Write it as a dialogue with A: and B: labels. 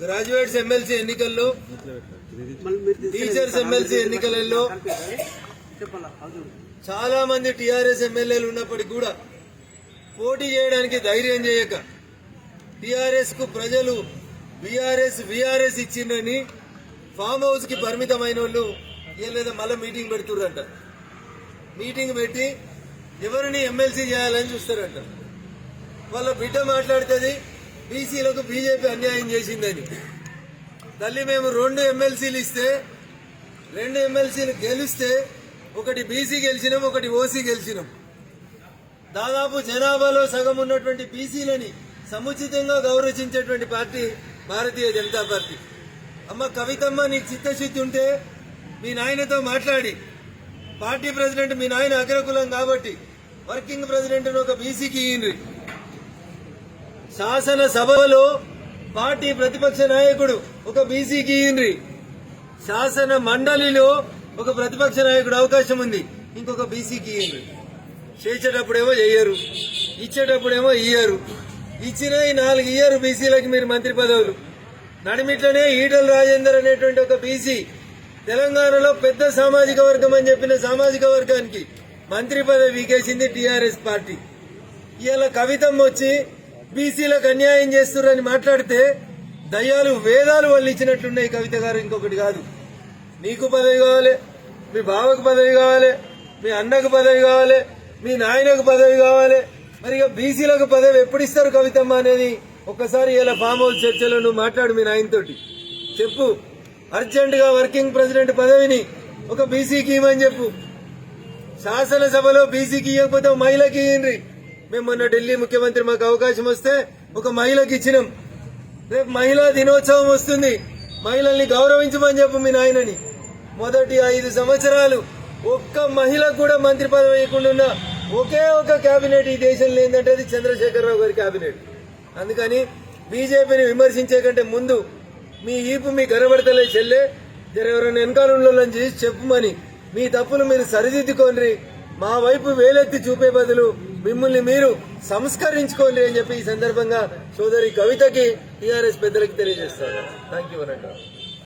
A: Graduates MLC ఎన్నికల్లో teachers MLC ఎన్నికలలో చాలా మంది టీఆర్ఎస్ ఎమ్మెల్యేలు ఉన్నప్పటికీ కూడా పోటీ చేయడానికి ధైర్యం చేయక టీఆర్ఎస్కు ప్రజలు బీఆర్ఎస్ విఆర్ఎస్ ఇచ్చిందని ఫామ్ హౌస్కి పరిమితమైన వాళ్ళు లేదా మళ్ళీ మీటింగ్ పెడుతుర్రంట. మీటింగ్ పెట్టి ఎవరిని ఎమ్మెల్సీ చేయాలని చూస్తారంట. వాళ్ళ బిడ్డ మాట్లాడుతుంది బీసీలకు బీజేపీ అన్యాయం చేసిందని. తల్లి మేము రెండు ఎమ్మెల్సీలు ఇస్తే రెండు ఎమ్మెల్సీలు గెలిస్తే ఒకటి బీసీ గెలిచినాం ఒకటి ఓసీ గెలిచినాం. దాదాపు జనాభాలో సగం ఉన్నటువంటి బీసీలని సముచితంగా గౌరవించేటువంటి పార్టీ భారతీయ జనతా పార్టీ. అమ్మ కవితమ్మ నీకు చిత్తశుద్ధి ఉంటే మీ నాయనతో మాట్లాడి. పార్టీ ప్రెసిడెంట్ మీ నాయన అగ్రకులం కాబట్టి వర్కింగ్ ప్రెసిడెంట్ ఒక బీసీకి ఇయ్యండి. శాసన సభలో పార్టీ ప్రతిపక్ష నాయకుడు ఒక బీసీకి ఇయ్యండి శాసన మండలిలో ఒక ప్రతిపక్ష నాయకుడు అవకాశం ఉంది ఇంకొక బీసీకి ఇయ్యండి చేసేటప్పుడేమో చెయ్యరు ఇచ్చేటప్పుడేమో ఇయ్యరు. ఇచ్చిన ఈ నాలుగు ఇయ్యరు బీసీలకి మీరు మంత్రి పదవులు. నడిమిట్లనే ఈటల రాజేందర్ అనేటువంటి ఒక బీసీ తెలంగాణలో పెద్ద సామాజిక వర్గం అని చెప్పిన సామాజిక వర్గానికి మంత్రి పదవి వీకేసింది టీఆర్ఎస్ పార్టీ. ఇవాళ కవితం వచ్చి బీసీలకు అన్యాయం చేస్తున్నారని మాట్లాడితే దయ్యాలు వేదాలు వాళ్ళు ఇచ్చినట్టున్నాయి కవిత గారు ఇంకొకటి కాదు. నీకు పదవి కావాలి మీ బావకు పదవి కావాలి మీ అన్నకు పదవి కావాలి మీ నాయనకు పదవి కావాలి. మరి ఇక బీసీలకు పదవి ఎప్పుడు ఇస్తారు కవితమ్మ అనేది ఒక్కసారి ఇలా ఫామ్ హౌస్ చర్చలో నువ్వు మాట్లాడు మీ నాయనతోటి. చెప్పు. అర్జెంట్గా వర్కింగ్ ప్రెసిడెంట్ పదవిని ఒక బీసీకి ఇవ్వమని చెప్పు. శాసనసభలో బీసీకి ఇవ్వకపోతే మహిళకి ఇయ్యండి. మేము మొన్న ఢిల్లీ ముఖ్యమంత్రి మాకు అవకాశం వస్తే ఒక మహిళకి ఇచ్చినాం. రేపు మహిళా దినోత్సవం వస్తుంది. మహిళల్ని గౌరవించమని చెప్పు మీ నాయనని. మొదటి ఐదు సంవత్సరాలు ఒక్క మహిళ కూడా మంత్రి పదవి వేయకుండా ఉన్న ఒకే ఒక కేబినెట్ ఈ దేశంలో ఏంటంటే అది చంద్రశేఖరరావు గారి కేబినెట్ అందుకని బీజేపీని విమర్శించే కంటే ముందు మీ ఈపు మీ కనబడతలే చెల్లె. జర ఎవరైనా వెనకాల చేసి చెప్పుమని. మీ తప్పులు మీరు సరిదిద్దుకోండి. మా వైపు వేలెత్తి చూపే బదులు మిమ్మల్ని మీరు సంస్కరించుకోండి అని చెప్పి ఈ సందర్భంగా సోదరి కవితకి టీఆర్ఎస్ పెద్దలకి తెలియజేస్తారు. Thank you